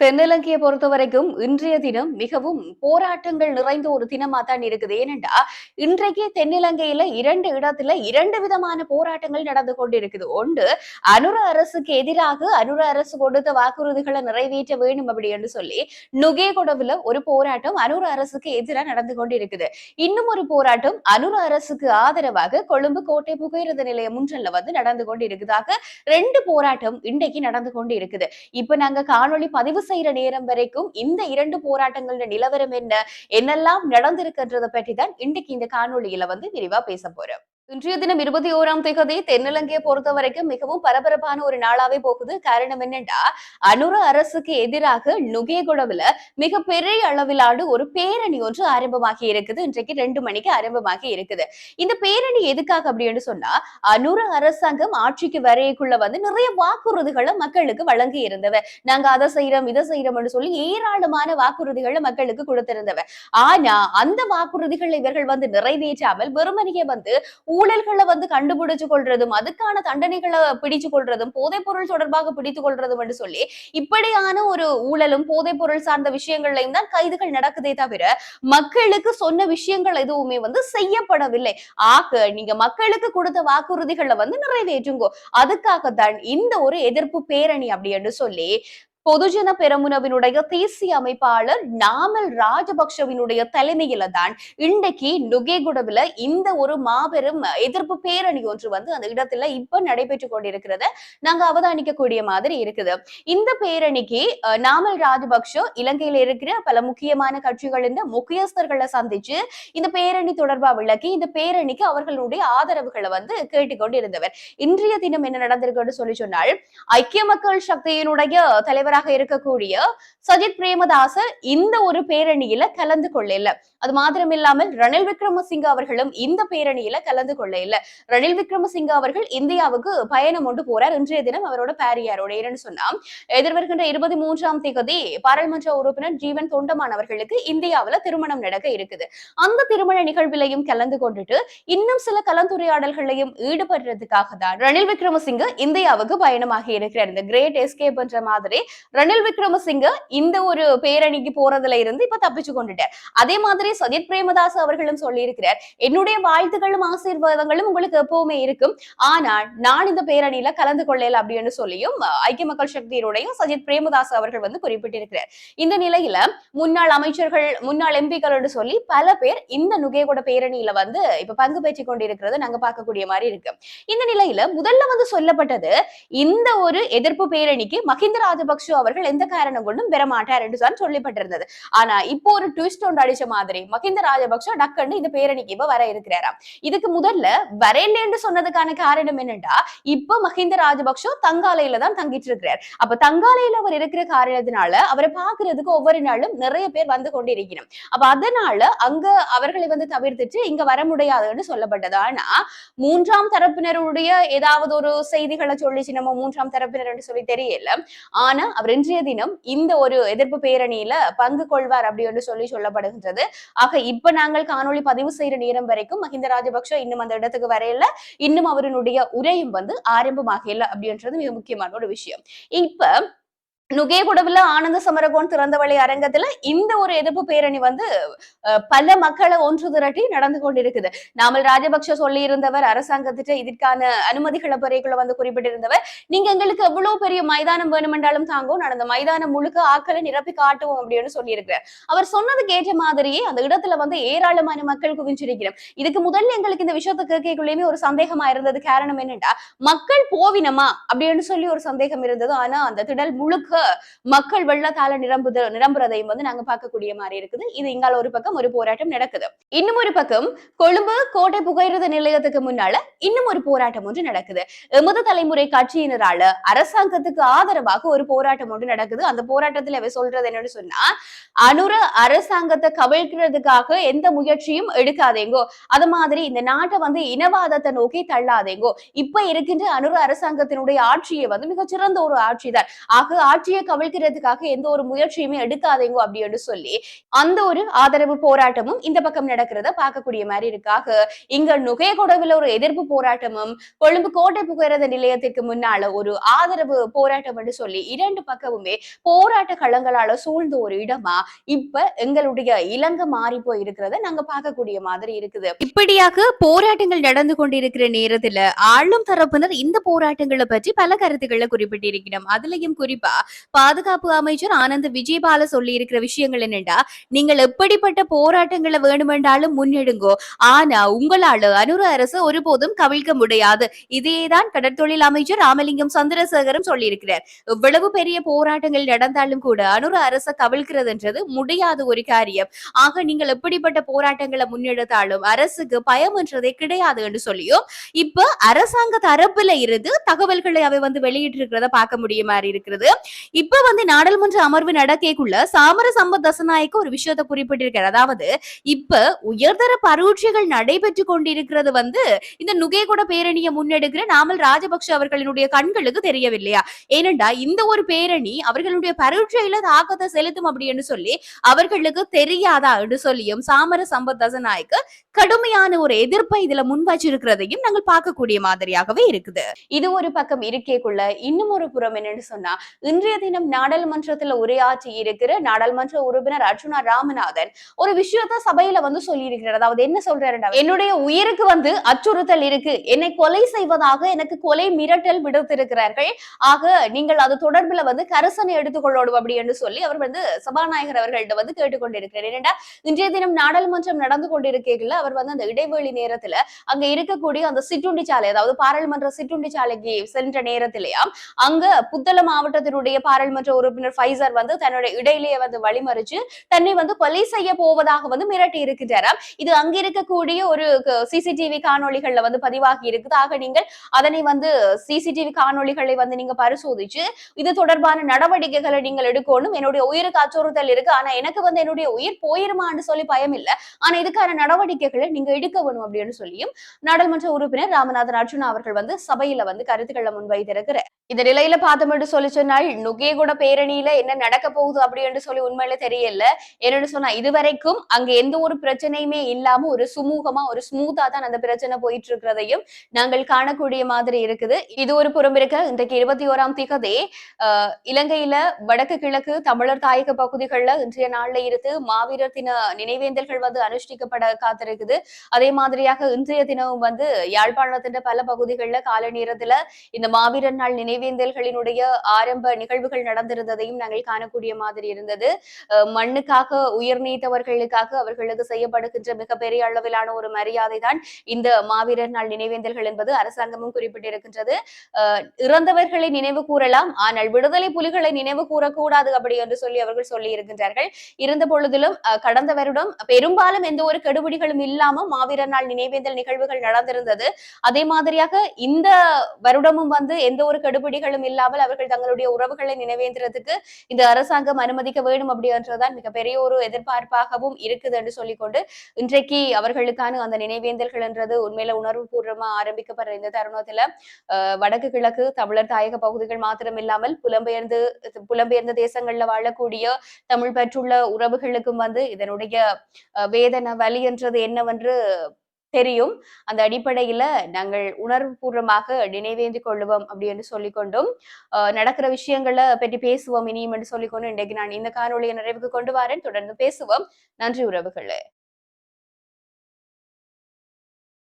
தென்னிலங்கையை பொறுத்த வரைக்கும் இன்றைய தினம் மிகவும் போராட்டங்கள் நிறைந்த ஒரு தினமா தான் இருக்குது. ஏனென்றா இன்றைக்கு தென்னிலங்கையில இரண்டு இடத்துல இரண்டு விதமான போராட்டங்கள் நடந்து கொண்டிருக்குது. ஒன்று அனுர அரசுக்கு எதிராக அனுர அரசு கொடுத்த வாக்குறுதிகளை நிறைவேற்ற வேண்டும் அப்படின்னு சொல்லி நுகேகொடவுல ஒரு போராட்டம் அனுர அரசுக்கு எதிராக நடந்து கொண்டிருக்குது. இன்னும் ஒரு போராட்டம் அனுர அரசுக்கு ஆதரவாக கொழும்பு கோட்டை புகையிரத நிலையம் முன்றல்ல வந்து நடந்து கொண்டிருக்குதாக ரெண்டு போராட்டம் இன்றைக்கு நடந்து கொண்டு இருக்குது இப்ப நாங்க காணொளி பதிவு செய்யற நேரம் வரைக்கும் இந்த இரண்டு போராட்டங்களோட நிலவரம் என்ன என்னெல்லாம் நடந்திருக்கின்றத பற்றி தான் இன்றைக்கு இந்த காணொளியில வந்து விரிவா பேச போறோம். இன்றைய தினம் இருபத்தி ஓராம் தேதி தென்னிலங்கையை பொறுத்த வரைக்கும் மிகவும் பரபரப்பான ஒரு நாளாவே போகுது. காரணம் என்னன்னா அனுர அரசுக்கு எதிராக நுகேகுடவுல மிக பெரிய அளவிலான ஒரு பேரணி ஒன்று ஆரம்பமாகி இருக்குது. இன்றைக்கு ரெண்டு மணிக்கு ஆரம்பமாகி இருக்குது. இந்த பேரணி எதுக்காக அப்படின்னு சொன்னா அனுர அரசாங்கம் ஆட்சிக்கு வரையக்குள்ள வந்து நிறைய வாக்குறுதிகளை மக்களுக்கு வழங்கி இருந்தவ. நாங்க அதை செய்யறோம் இதை செய்யறோம்னு சொல்லி ஏராளமான வாக்குறுதிகளை மக்களுக்கு கொடுத்திருந்தவ. ஆனா அந்த வாக்குறுதிகளை இவர்கள் வந்து நிறைவேற்றாமல் வெறுமனையே வந்து ஊழல்களை வந்து கண்டுபிடிச்சு கொள்றதும் அதுக்கான தண்டனைகளை பிடிச்சு கொள்றதும் போதைப் பொருள் தொடர்பாக பிடித்து கொள்றதும் என்று சொல்லி இப்படியான ஒரு ஊழலும் போதைப் பொருள் சார்ந்த விஷயங்கள்லையும் தான் கைதுகள் நடக்குதே தவிர மக்களுக்கு சொன்ன விஷயங்கள் எதுவுமே வந்து செய்யப்படவில்லை. ஆக நீங்க மக்களுக்கு கொடுத்த வாக்குறுதிகளை வந்து நிறைவேற்றுங்கோ. அதுக்காகத்தான் இந்த ஒரு எதிர்ப்பு பேரணி அப்படி என்று சொல்லி பொதுஜன பெரமுனவினுடைய தேசிய அமைப்பாளர் நாமல் ராஜபக்ஷவினுடைய தலைமையில தான் இன்றைக்கு நுகேகுடவுல இந்த ஒரு மாபெரும் எதிர்ப்பு பேரணி ஒன்று வந்து அந்த இடத்துல இப்ப நடைபெற்று கொண்டிருக்கிறத. நாங்க அவதானிக்கக்கூடிய மாதிரி இருக்குது. இந்த பேரணிக்கு நாமல் ராஜபக்ஷ இலங்கையில இருக்கிற பல முக்கியமான கட்சிகளின் முக்கியஸ்தர்களை சந்திச்சு இந்த பேரணி தொடர்பா விளக்கி இந்த பேரணிக்கு அவர்களுடைய ஆதரவுகளை வந்து கேட்டுக்கொண்டு இருந்தவர் இன்றைய தினம் என்ன நடந்திருக்குன்னு சொல்லி சொன்னால் ஐக்கிய மக்கள் சக்தியினுடைய தலைவர் தலைவராக இருக்கக்கூடிய சஜித் பிரேமதாச இந்த ஒரு பேரணியில கலந்து கொள்ள இல்ல அது மாத்திரம் இல்லாமல் ரணில் விக்ரமசிங்க அவர்களும் இந்த பேரணியில கலந்து கொள்ள இல்ல ரணில் விக்ரமசிங்க அவர்கள் இந்தியாவுக்கு பயணம் ஒன்று போறார். இன்றைய தினம் அவரோட பேரியாரோட ஏன்னு சொன்னா எதிர்வருகின்ற இருபத்தி மூன்றாம் தேதி பாராளுமன்ற உறுப்பினர் ஜீவன் தொண்டமான் அவர்களுக்கு இந்தியாவில திருமணம் நடக்க இருக்குது. அந்த திருமண நிகழ்விலையும் கலந்து கொண்டுட்டு இன்னும் சில கலந்துரையாடல்களையும் ஈடுபடுறதுக்காக தான் ரணில் விக்ரமசிங்க இந்தியாவுக்கு பயணமாக இருக்கிறார். இந்த கிரேட் எஸ்கேப் என்ற மாதிரி ரணில் விக்ரமசிங்க இந்த ஒரு பேரணிக்கு போறதுல இருந்து இப்ப தப்பிச்சு கொண்டுட்டார். அதே மாதிரி சஜித் பிரேமதாஸ் அவர்களும் சொல்லியிருக்கிறார் என்னுடைய வாழ்த்துக்களும் ஆசீர்வாதங்களும் உங்களுக்கு எப்பவுமே இருக்கும். ஆனால் நான் இந்த பேரணியில கலந்து கொள்ளல அப்படின்னு சொல்லியும் ஐக்கிய மக்கள் சக்தியினுடைய சஜித் பிரேமதாஸ் அவர்கள் வந்து குறிப்பிட்டிருக்கிறார். இந்த நிலையில முன்னாள் அமைச்சர்கள் முன்னாள் எம்பிக்கள் என்று சொல்லி பல பேர் இந்த நுகேகூட பேரணியில வந்து இப்ப பங்கு பெற்றுக் கொண்டிருக்கிறத நாங்க பார்க்கக்கூடிய மாதிரி இருக்கு. இந்த நிலையில முதல்ல வந்து சொல்லப்பட்டது இந்த ஒரு எதிர்ப்பு பேரணிக்கு மஹிந்த ராஜபக்ஷ அவர்கள் எந்த காரணம் கொண்டும் பெறமாட்டார் என்று தான் சொல்லப்பட்டிருந்தது. ஆனா இப்போ ஒரு ட்விஸ்ட் ஒன்று அடிச்ச மாதிரி மஹிந்த ராஜபக்ஷ டக்குன்னு இந்த பேரணிக்கு இப்ப வர இருக்கிறாராம். இதுக்கு முதல்ல வரேன்னு சொன்னதுக்கான காரணம் என்னன்னா இப்ப மஹிந்த ராஜபக்ஷ தங்காலையில தான் தங்கிட்டு இருக்கிறார் அப்ப தங்காலையில அவர் இருக்கிற காரணத்தினால அவரை பாக்குறதுக்கு ஒவ்வொரு நாளும் நிறைய பேர் வந்து கொண்டிருக்கணும். அப்ப அதனால அங்க அவர்களை வந்து தவிர்த்துட்டு இங்க வர முடியாதுன்னு சொல்லப்பட்டது. ஆனா மூன்றாம் தரப்பினருடைய ஏதாவது ஒரு செய்திகளை சொல்லிச்சு நம்ம மூன்றாம் தரப்பினர் சொல்லி தெரியல. ஆனா அவர் இன்றைய தினம் இந்த ஒரு எதிர்ப்பு பேரணியில பங்கு கொள்வார் அப்படி என்று சொல்லி சொல்லப்படுகின்றது. ஆக இப்ப நாங்கள் காணொளி பதிவு செய்யற நேரம் வரைக்கும் மஹிந்த ராஜபக்ஷ இன்னும் அந்த இடத்துக்கு வரையில இன்னும் அவருடைய உரையும் வந்து ஆரம்பமாகல அப்படின்றது மிக முக்கியமான ஒரு விஷயம். இப்ப நுகேகுடவுல ஆனந்த சமரகோன் திறந்தவழி அரங்கத்துல இந்த ஒரு எதிர்ப்பு பேரணி வந்து பல மக்களை ஒன்று திரட்டி நடந்து கொண்டிருக்குது. நாமல் ராஜபக்ஷ சொல்லி இருந்தவர் அரசாங்கத்திட்ட இதற்கான அனுமதிகளை பெறைக்குள்ள வந்து குறிப்பிட்டிருந்தவர் நீங்க எங்களுக்கு எவ்வளவு பெரிய மைதானம் வேணுமென்றாலும் தாங்கும் நடந்த மைதானம் முழுக்க ஆக்களை நிரப்பி காட்டுவோம் அப்படின்னு சொல்லியிருக்கிறார். அவர் சொன்னதுக்கு ஏற்ற மாதிரியே அந்த இடத்துல வந்து ஏராளமான மக்கள் குவிஞ்சிருக்கிறோம் இதுக்கு முதல்ல எங்களுக்கு இந்த விஷயத்தை கேட்கக்குள்ளேயுமே ஒரு சந்தேகமா இருந்தது. காரணம் என்னண்டா மக்கள் போவினமா? அப்படின்னு சொல்லி ஒரு சந்தேகம் இருந்தது. ஆனா அந்த திடல் முழுக்க மக்கள் வெள்ளத்தால நிரம்புது நிரம்புறதையும் வந்து நாங்க பார்க்கக்கூடிய மாதிரி இருக்குது. இது இங்கால ஒரு பக்கம் ஒரு போராட்டம் நடக்குது. இன்னும் ஒரு பக்கம் கொழும்பு கோட்டை புகையிரத நிலையத்துக்கு முன்னால இன்னும் ஒரு போராட்டம் ஒன்று நடக்குது. எமது தலைமுறை கட்சியினரால அரசாங்கத்துக்கு ஆதரவாக ஒரு போராட்டம் ஒன்று நடக்குது. அந்த போராட்டத்துல அவ சொல்றது என்னன்னு சொன்னா அனுர அரசாங்கத்தை கவிழ்க்கிறதுக்காக எந்த முயற்சியும் எடுக்காதேங்கோ. அது மாதிரி இந்த நாட்டை வந்து இனவாதத்தை நோக்கி தள்ளாதேங்கோ. இப்ப இருக்கின்ற அனுர அரசாங்கத்தினுடைய ஆட்சியை வந்து மிகச்சிறந்த ஒரு ஆட்சி தான் ஆக ஆட்சி ஆட்சியை கவிழ்க்கிறதுக்காக எந்த ஒரு முயற்சியுமே எடுக்காதீங்க அப்படின்னு சொல்லி அந்த ஒரு ஆதரவு போராட்டமும் இந்த பக்கம் நடக்கிறத பார்க்கக்கூடிய மாதிரி இருக்காக இங்க நுகையகொடவுல ஒரு எதிர்ப்பு போராட்டமும் கொழும்பு கோட்டை புகையிரத நிலையத்திற்கு முன்னால ஒரு ஆதரவு போராட்டம் என்று சொல்லி இரண்டு பக்கமுமே போராட்ட களங்களால சூழ்ந்த ஒரு இடமா இப்ப எங்களுடைய இலங்கை மாறி போய் இருக்கிறத நாங்க பார்க்கக்கூடிய மாதிரி இருக்குது. இப்படியாக போராட்டங்கள் நடந்து கொண்டிருக்கிற நேரத்துல ஆளும் தரப்பினர் இந்த போராட்டங்களை பற்றி பல கருத்துக்களை குறிப்பிட்டிருக்கிறோம். அதுலயும் குறிப்பா பாதுகாப்பு அமைச்சர் ஆனந்த் விஜயபால சொல்லி இருக்கிற விஷயங்கள் என்னண்டா நீங்கள் எப்படிப்பட்ட போராட்டங்களை வேணுமென்றாலும் முன்னெடுங்கோ ஆனா உங்களால அனுர அரசு ஒருபோதும் கவிழ்க்க முடியாது. இதையேதான் கடற்தொழில் அமைச்சர் ராமலிங்கம் சந்திரசேகரம் சொல்லியிருக்கிறார். இவ்வளவு பெரிய போராட்டங்கள் நடந்தாலும் கூட அனுர அரச கவிழ்க்கிறதுன்றது முடியாத ஒரு காரியம். ஆக நீங்கள் எப்படிப்பட்ட போராட்டங்களை முன்னெடுத்தாலும் அரசுக்கு பயம் என்றதே கிடையாது என்று சொல்லியும் இப்ப அரசாங்க தரப்புல இருந்து தகவல்களை அவை வந்து வெளியிட்டு இருக்கிறத பார்க்க முடிய மாதிரி இருக்கிறது. இப்ப வந்து நாடாளுமன்ற அமர்வு நடக்கக்குள்ள சாமர சம்பத் தசநாயக்க ஒரு விஷயத்தை குறிப்பிட்டிருக்கிறார் அதாவது இப்ப உயர்தர பரீட்சைகள் நடைபெற்று கொண்டிருக்கிறது வந்து இந்த நுகேகுட பேரணியை முன்னெடுக்கிற நாமல் ராஜபக்ஷ அவர்களினுடைய கண்களுக்கு தெரியவில்லையா? ஏனென்றா இந்த ஒரு பேரணி அவர்களுடைய பரீட்சையில தாக்கத்தை செலுத்தும் அப்படின்னு சொல்லி அவர்களுக்கு தெரியாதா என்று சொல்லியும் சாமர சம்பத் தசநாயக்கு கடுமையான ஒரு எதிர்ப்பை இதுல முன் வச்சிருக்கிறதையும் நாங்கள் பார்க்கக்கூடிய மாதிரியாகவே இருக்குது. இது ஒரு பக்கம் இருக்கேக்குள்ள இன்னும் ஒரு புறம் என்னன்னு சொன்னா இன்றைய தினம் நாடாளுமன்றத்துல உரையாற்றி இருக்கிற நாடாளுமன்ற உறுப்பினர் அர்ஜுனா ராமநாதன் ஒரு விஷயத்த சபையில வந்து சொல்லி இருக்கிறார் அதாவது என்ன சொல்றாருன்னா என்னுடைய உயிருக்கு வந்து அச்சுறுத்தல் இருக்கு. என்னை கொலை செய்வதாக எனக்கு கொலை மிரட்டல் விடுத்திருக்கிறார்கள். ஆக நீங்கள் அது தொடர்பில் வந்து கரிசனை எடுத்துக்கொள்ளோடும் அப்படி என்று சொல்லி அவர் வந்து சபாநாயகர் அவர்கள்ட்ட வந்து கேட்டுக்கொண்டிருக்கிறார். ஏனென்றா இன்றைய தினம் நாடாளுமன்றம் நடந்து கொண்டிருக்கைகள் அவர் வந்து அந்த இடைவெளி நேரத்துல அங்க இருக்கக்கூடிய அந்த சிற்றுண்டி சாலை அதாவது பாராளுமன்ற சிற்றுண்டி சாலைக்கு சென்ற நேரத்திலேயாம் அங்க புத்தள மாவட்டத்தினுடைய பாராளுமன்ற உறுப்பினர் ஃபைசர் வந்து தன்னுடைய இடையிலேயே வந்து வழிமறிச்சு தன்னை வந்து கொலை செய்ய போவதாக வந்து மிரட்டி இருக்கின்றாராம். இது அங்க இருக்கக்கூடிய ஒரு சிசிடிவி காணொளிகள்ல வந்து பதிவாகி இருக்குது. ஆக நீங்கள் அதனை வந்து சிசிடிவி காணொளிகளை வந்து நீங்க பரிசோதிச்சு இது தொடர்பான நடவடிக்கைகளை நீங்கள் எடுக்கணும். என்னுடைய உயிருக்கு அச்சுறுத்தல் இருக்கு. ஆனா எனக்கு வந்து என்னுடைய உயிர் போயிருமான்னு சொல்லி பயம் இல்ல. ஆனா இதுக்கான நடவடிக்கைகளை நீங்க எடுக்க வேணும் அப்படின்னு சொல்லியும் நாடாளுமன்ற உறுப்பினர் ராமநாதன் அர்ஜுனா அவர்கள் வந்து சபையில வந்து கருத்துக்களை முன்வைத்திருக்கிறார். இந்த நிலையில பார்த்தோம்னு சொல்லி சொன்னால் நுகேகுட பேரணியில என்ன நடக்க போகுது அப்படின்னு சொல்லி உண்மையில தெரியல. என்னன்னு சொன்னா இதுவரைக்கும் அங்க எந்த ஒரு பிரச்சனையுமே இல்லாம ஒரு சுமூகமா ஒரு ஸ்மூத்தா தான் அந்த பிரச்சனை போயிட்டு இருக்கிறதையும் நாங்கள் காணக்கூடிய மாதிரி இருக்குது. இது ஒரு புறம் இருக்க இன்றைக்கு இருபத்தி ஓராம் திகதே. இலங்கையில வடக்கு கிழக்கு தமிழர் தாயக பகுதிகளில் இன்றைய நாள்ல இருந்து மாவீரர் தின நினைவேந்தல்கள் வந்து அனுஷ்டிக்கப்பட காத்திருக்குது. அதே மாதிரியாக இன்றைய தினமும் வந்து யாழ்ப்பாணத்தின் பல பகுதிகளில் கால நேரத்துல இந்த மாவீரர் நாள் நினைவேந்தல்களினுடைய ஆரம்ப நிகழ்வுகள் நடந்திருந்ததையும் நாங்கள் காணக்கூடிய மாதிரி இருந்தது. மண்ணுக்காக உயிர் நீத்தவர்களுக்காக அவர்களுக்கு செய்யப்படுகின்ற மிகப்பெரிய அளவிலான ஒரு மரியாதை தான் இந்த மாவீரர் நாள் நினைவேந்தல்கள் என்பது அரசாங்கமும் குறிப்பிட்டிருக்கின்றது. இறந்தவர்களை நினைவு கூறலாம் ஆனால் விடுதலை புலிகளை நினைவு கூறக்கூடாது அப்படி என்று சொல்லி அவர்கள் சொல்லி இருக்கின்றார்கள் இருந்த பொழுதிலும் கடந்த வருடம் பெரும்பாலும் எந்த ஒரு கெடுபிடிகளும் இல்லாம மாவீரர் நாள் நினைவேந்தல் நிகழ்வுகள் நடந்திருந்தது. அதே மாதிரியாக இந்த வருடமும் வந்து எந்த ஒரு கெடுபிடிகளும் இல்லாமல் அவர்கள் தங்களுடைய உறவுகளை நினைவேந்திரத்துக்கு இந்த அரசாங்கம் அனுமதிக்க வேண்டும் அப்படின்றதுதான் மிகப்பெரிய ஒரு எதிர்பார்ப்பாகவும் இருக்குது என்று சொல்லிக்கொண்டு இன்றைக்கு அவர்களுக்கான அந்த நினைவேந்தல்கள் என்றது உண்மையில உணர்வு பூர்வமா ஆரம்பிக்கப்படுற இந்த தருணத்துல வடக்கு கிழக்கு தமிழர் தாயக பகுதிகள் மாத்திரம் இல்லாமல் புலம்பெயர்ந்து புலம்பெயர்ந்த தேசங்கள்ல வாழக்கூடிய தமிழ் பெற்றுள்ள உறவுகளுக்கும் வந்து இதனுடைய வேதனை வலி என்றது என்னவென்று தெரியும். அந்த அடிப்படையில நாங்கள் உணர்வு பூர்வமாக நினைவேந்தி கொள்ளுவோம் அப்படின்னு சொல்லிக்கொண்டும் நடக்கிற விஷயங்களை பற்றி பேசுவோம் இனியும் என்று சொல்லிக்கொண்டு இன்றைக்கு நான் இந்த காணொலியை நிறைவுக்கு கொண்டு வரேன். தொடர்ந்து பேசுவோம். நன்றி உறவுகளே.